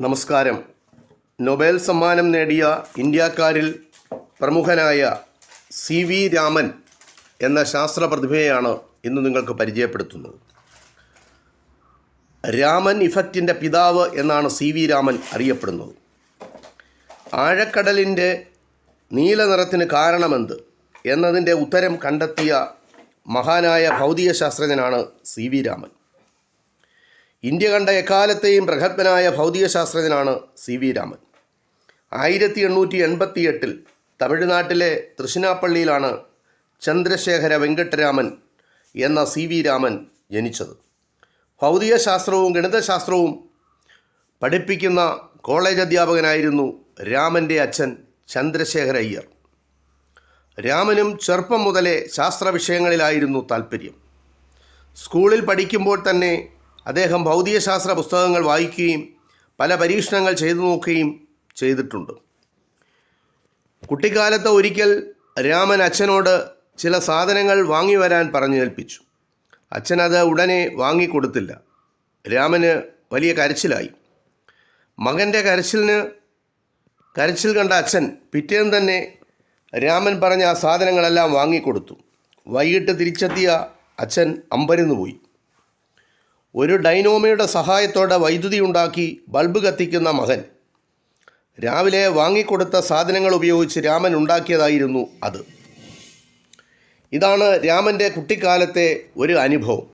നമസ്കാരം. നൊബേൽ സമ്മാനം നേടിയ ഇന്ത്യക്കാരിൽ പ്രമുഖനായ സി വി രാമൻ എന്ന ശാസ്ത്ര പ്രതിഭയെയാണ് ഇന്ന് നിങ്ങൾക്ക് പരിചയപ്പെടുത്തുന്നത്. രാമൻ ഇഫക്റ്റിന്റെ പിതാവ് എന്നാണ് സി വി രാമൻ അറിയപ്പെടുന്നത്. ആഴക്കടലിന്റെ നീല നിറത്തിന് കാരണമെന്ത് എന്നതിന്റെ ഉത്തരം കണ്ടെത്തിയ മഹാനായ ഭൗതിക ശാസ്ത്രജ്ഞനാണ് സി വി രാമൻ. ഇന്ത്യ കണ്ട എക്കാലത്തെയും പ്രഗത്ഭനായ ഭൗതികശാസ്ത്രജ്ഞനാണ് സി വി രാമൻ. ആയിരത്തി എണ്ണൂറ്റി എൺപത്തി എട്ടിൽ തമിഴ്നാട്ടിലെ തൃശ്ശിനാപ്പള്ളിയിലാണ് ചന്ദ്രശേഖര വെങ്കട്ടരാമൻ എന്ന സി വി രാമൻ ജനിച്ചത്. ഭൗതികശാസ്ത്രവും ഗണിതശാസ്ത്രവും പഠിപ്പിക്കുന്ന കോളേജ് അധ്യാപകനായിരുന്നു രാമന്റെ അച്ഛൻ ചന്ദ്രശേഖര അയ്യർ. രാമനും ചെറുപ്പം മുതലേ ശാസ്ത്ര വിഷയങ്ങളിലായിരുന്നു താല്പര്യം സ്കൂളിൽ പഠിക്കുമ്പോൾ തന്നെ അദ്ദേഹം ഭൗതികശാസ്ത്ര പുസ്തകങ്ങൾ വായിക്കുകയും പല പരീക്ഷണങ്ങൾ ചെയ്തു നോക്കുകയും ചെയ്തിട്ടുണ്ട്. കുട്ടിക്കാലത്ത് ഒരിക്കൽ രാമൻ അച്ഛനോട് ചില സാധനങ്ങൾ വാങ്ങി വരാൻ പറഞ്ഞു ഏൽപ്പിച്ചു അച്ഛൻ അത് ഉടനെ വാങ്ങിക്കൊടുത്തില്ല. രാമന് വലിയ കരച്ചിലായി. മകന്റെ കരച്ചിലിന് കരച്ചിൽ കണ്ട അച്ഛൻ പിറ്റേന്ന് തന്നെ രാമൻ പറഞ്ഞ ആ സാധനങ്ങളെല്ലാം വാങ്ങിക്കൊടുത്തു. വൈകിട്ട് തിരിച്ചെത്തിയ അച്ഛൻ അമ്പരന്ന് പോയി ഒരു ഡൈനോമയുടെ സഹായത്തോടെ വൈദ്യുതി ഉണ്ടാക്കി ബൾബ് കത്തിക്കുന്ന മകൻ. രാവിലെ വാങ്ങിക്കൊടുത്ത സാധനങ്ങൾ ഉപയോഗിച്ച് രാമൻ ഉണ്ടാക്കിയതായിരുന്നു അത്. ഇതാണ് രാമന്റെ കുട്ടിക്കാലത്തെ ഒരു അനുഭവം.